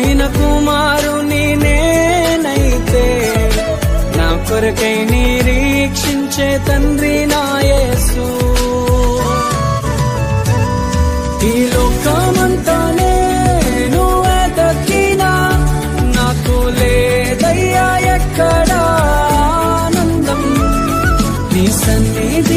పోయిన కుమారుని నేనైతే నా కొరకై నిరీక్షించే తండ్రి నాయసు ఈ లోకమంతా నేను దక్కినా నాకు లేదయ్యా ఎక్కడ ఆనందం. నీ సన్నిధి